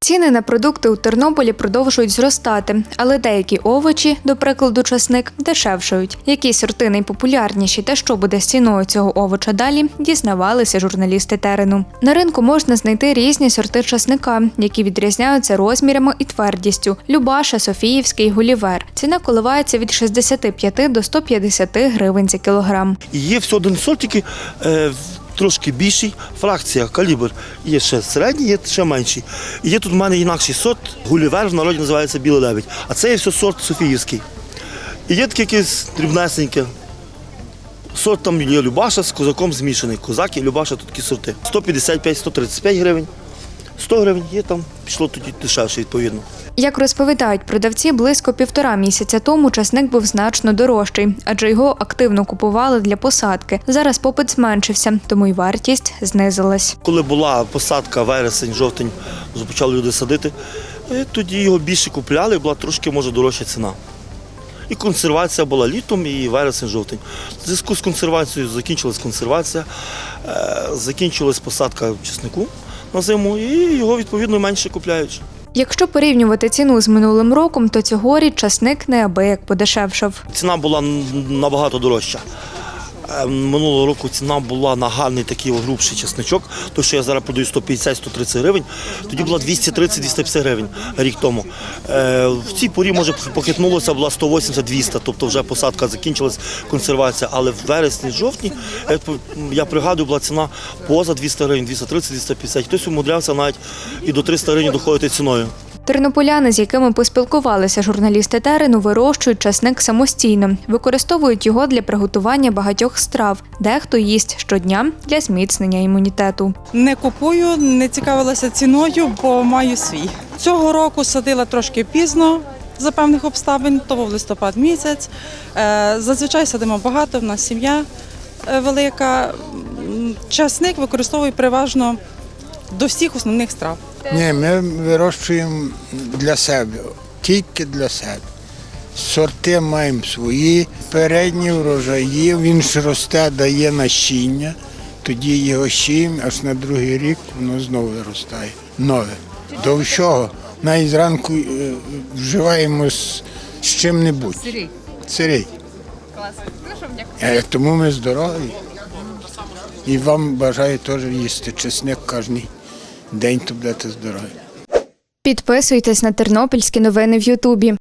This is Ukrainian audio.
Ціни на продукти у Тернополі продовжують зростати, але деякі овочі, до прикладу, часник, дешевшають. Які сорти найпопулярніші та що буде з ціною цього овоча далі, дізнавалися журналісти терену. На ринку можна знайти різні сорти часника, які відрізняються розмірами і твердістю: Любаша, Софіївський, Гулівер. Ціна коливається від 65 до 150 гривень за кілограм. Є все один сорт, тільки е, трошки більший, фракція, калібр. Є ще середній, є ще менший. І є тут в мене інакший сорт, гулівер в народі називається білий лебідь. А це є все сорт Софіївський. І є таке якесь дрібнесеньке. Сорт там є Любаша з козаком змішаний. Козак і Любаша тут такі сорти. 155-135 гривень. 100 гривень є там, пішло тоді дешевше, відповідно. Як розповідають продавці, близько півтора місяця тому часник був значно дорожчий, адже його активно купували для посадки. Зараз попит зменшився, тому й вартість знизилась. Коли була посадка вересень, жовтень, почали люди садити, е, тоді його більше купляли, була трошки може дорожча ціна. І консервація була літом, і вересень, жовтень. В зв'язку з консервацією закінчилась консервація, е, закінчилась посадка чеснику на зиму, і його відповідно менше купляють. Якщо порівнювати ціну з минулим роком, то цьогоріч часник неабияк подешевшав. Ціна була набагато дорожча. Е, Минулого року ціна була на гарний такий грубший чесничок, то що я зараз продаю 150-130 гривень, тоді була 230-250 гривень рік тому. Е, В цій порі, може, похитнулося, була 180-200, тобто вже посадка закінчилась, консервація, але в вересні, жовтні, е, я пригадую, була ціна поза 200 гривень, 230-250. Хтось умудрявся навіть і до 300 гривень доходити ціною. Тернополяни, з якими поспілкувалися журналісти терену, вирощують часник самостійно, використовують його для приготування багатьох страв. Дехто їсть щодня для зміцнення імунітету. Не купую, не цікавилася ціною, бо маю свій. Цього року садила трошки пізно за певних обставин, то був листопад місяць. Е, Зазвичай садимо багато, в нас сім'я е, велика. Часник використовую переважно до всіх основних страв. Ні, ми вирощуємо для себе, тільки для себе. Сорти маємо свої, передні врожаї, він ж росте, дає насіння, тоді його сіємо, аж на другий рік воно знову виростає. Нове. До всього. Навіть зранку е, вживаємо з, з чим-небудь. Сирий. Сирий. Е, Тому ми здорові. І вам бажаю теж їсти чесник кожен день, то будете здорові. Підписуйтесь на тернопільські новини в Ютубі.